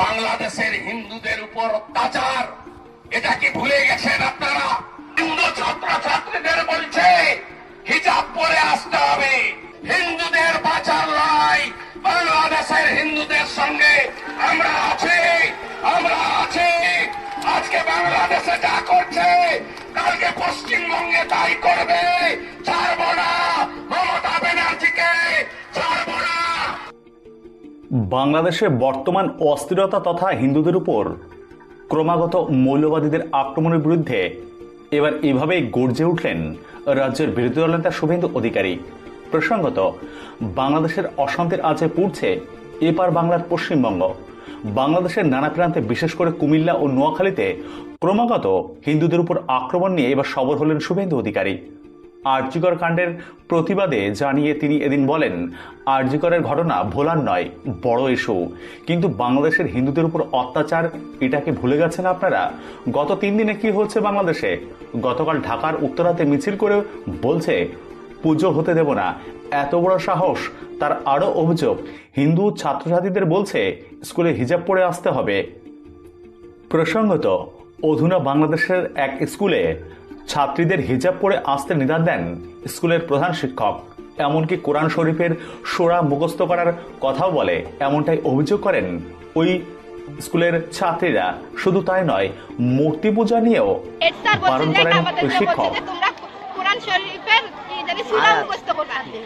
বাংলাদেশের হিন্দুদের উপর অত্যাচার। এটা কি ভুলে গেছেন আপনারা? হিন্দু ছাত্র ছাত্রীদের বলছে, হিজাব পরে আসতে হবে। হিন্দুদের বাঁচার লাই বাংলাদেশের হিন্দুদের সঙ্গে। আমরা আছি আমরা আছি। আজকে বাংলাদেশে যা করছে, কালকে পশ্চিমবঙ্গে তাই করবে। ছাড়বো না। বাংলাদেশে বর্তমান অস্থিরতা তথা হিন্দুদের উপর ক্রমাগত মৌলবাদীদের আক্রমণের বিরুদ্ধে এবার এভাবেই গর্জে উঠলেন রাজ্যের বিরোধী দলনেতা শুভেন্দু অধিকারী। প্রসঙ্গত, বাংলাদেশের অশান্তির আজে পুড়ছে এপার বাংলার পশ্চিমবঙ্গ। বাংলাদেশের নানা প্রান্তে, বিশেষ করে কুমিল্লা ও নোয়াখালীতে ক্রমাগত হিন্দুদের উপর আক্রমণ নিয়ে এবার সবর হলেন শুভেন্দু অধিকারী। আরজিকর কাণ্ডের প্রতিবাদে জানিয়ে তিনি এদিন বলেন, আরজিকরের ঘটনা ভোলার নয়, বড় ইস্যু কিন্তু বাংলাদেশের হিন্দুদের উপর অত্যাচার এটাকে ভুলে গেছেন আপনারা? গত তিন দিনে কি হচ্ছে বাংলাদেশে? গতকাল ঢাকার উত্তরাতে মিছিল করে বলছে, পুজো হতে দেব না। এত বড় সাহস, তার আরও অভিযোগ, হিন্দু ছাত্রছাত্রীদের বলছে, স্কুলে হিজাব পরে আসতে হবে। প্রসঙ্গত, অধুনা বাংলাদেশের এক স্কুলে ছাত্রীদের হিজাব পরে আসতে নিদান দেন স্কুলের প্রধান শিক্ষক। এমনকি কোরআন শরীফের সোরা মুখস্থ করার কথাও বলে। এমনটাই অভিযোগ করেন ওই স্কুলের ছাত্রীরা। শুধু তাই নয় মূর্তি পূজা নিয়েও বারণ করেন ওই শিক্ষক। কোরআন শরীফের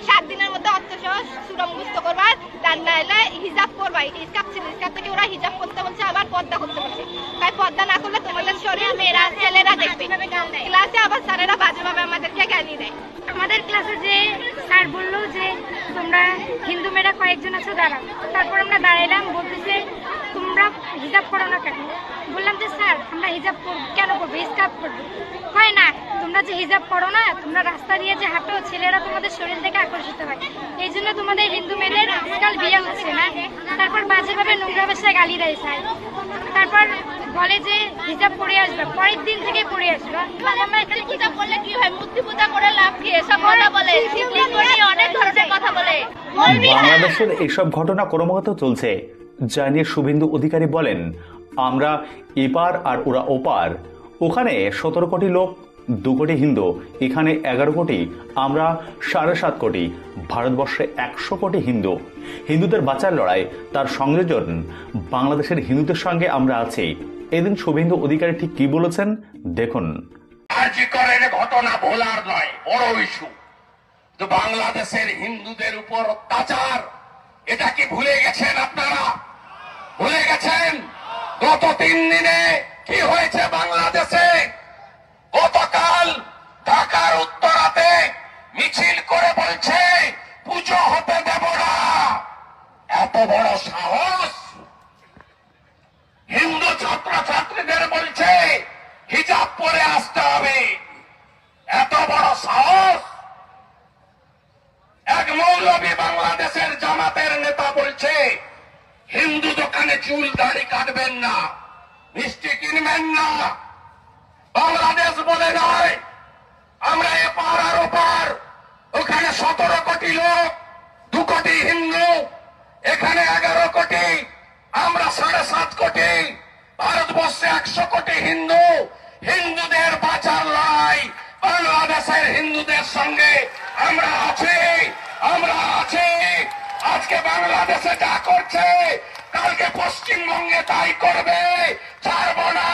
সাত দিনের মধ্যে অন্তত সূরা মুখস্থ করবা তার নাইলে হিজাব করবা হিজাব ছিল হিজাব থেকে ওরা হিজাব করতে বলছে আবার পর্দা করতে বলছে তাই পর্দা না করলে তোমাদের শরীর মেয়েরা ছেলেরা দেখবে ক্লাসে আবার স্যারেরা বাজেভাবে আমাদেরকে গালি দেয়। আমাদের ক্লাসে যে স্যার বলল যে তোমরা হিন্দু মেয়েরা কয়েকজন আছো, দাঁড়াও। তারপর আমরা দাঁড়াইলাম, বলতেছে, তোমরা হিজাব করো না কেন? বললাম যে, স্যার, আমরা হিজাব কেন করব? স্কার্ফ করব। হয় না, তোমরা যে হিজাব করো না, তোমরা রাস্তা দিয়ে যে হাঁটো, ছেলেরা তোমাদের শরীর থেকে আকর্ষিত হয়। এই জন্য তোমাদের হিন্দু মেয়েদের আজকাল বিয়ে হচ্ছে না। তারপর বাজেভাবে নোংরা ভাষায় গালি দেয় স্যার। তারপর বলে যে হিজাব পরে আসবে পরের দিন থেকে পরে আসবে। আমরা এখানে পূজা করলে কি হয়? মূর্তি পূজা করে লাভ কি? এসব কথা বলে। শিবলিঙ্গ নিয়ে অনেক ধরনের কথা বলে। বাংলাদেশের এইসব ঘটনা ক্রমাগত চলছে। যা নিয়ে শুভেন্দু অধিকারী বলেন আমরা এপার আর ওরা ওপার। ওখানে সতেরো কোটি লোক দু কোটি হিন্দু। এখানে এগারো কোটি আমরা সাড়ে সাত কোটি। ভারতবর্ষে একশো কোটি হিন্দু। হিন্দুদের বাঁচার লড়াই তার সংযোজন বাংলাদেশের হিন্দুদের সঙ্গে আমরা আছি। এদিন শুভেন্দু অধিকারী ঠিক কি বলেছেন? দেখুন। ঘটনা ভোলার নয়, বড় ইস্যু। বাংলাদেশের হিন্দুদের উপর অত্যাচার, এটা কি ভুলে গেছেন আপনারা? ভুলে গেছেন? গত তিন দিনে কি হয়েছে বাংলাদেশে? গতকাল ঢাকার উত্তরাতে মিছিল করে বলছে, পুজো হতে দেব না। এত বড় সাহস হিন্দু ছাত্র ছাত্রীদের বলছে, হিজাব পরে আসতে হবে। এত বড় সাহস। এক মৌলবী বাংলাদেশের জামাতের নেতা বলছে, হিন্দু দোকানে চুল দাড়ি কাটবেন না, মিষ্টি কিনবেন না। বাংলাদেশ বলে নয়, আমরা এপার আর ওপার, ওখানে সতেরো কোটি লোক, দু কোটি হিন্দু, এখানে এগারো কোটি, আমরা সাড়ে সাত কোটি। একশো কোটি হিন্দু, হিন্দুদের বাঁচার লাই বাংলাদেশের হিন্দুদের সঙ্গে। আমরা আছি আমরা আছি। আজকে বাংলাদেশে যা করছে, কালকে পশ্চিমবঙ্গে তাই করবে। ছাড়বো না।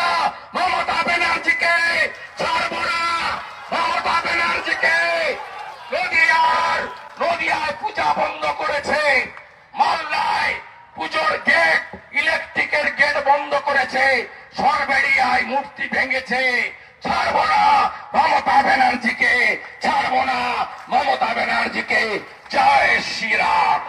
মূর্তি ভেঙেছে ছাড়বো না মমতা ব্যানার্জিকে ছাড়বো না মমতা ব্যানার্জিকে। জয় শ্রীরাম।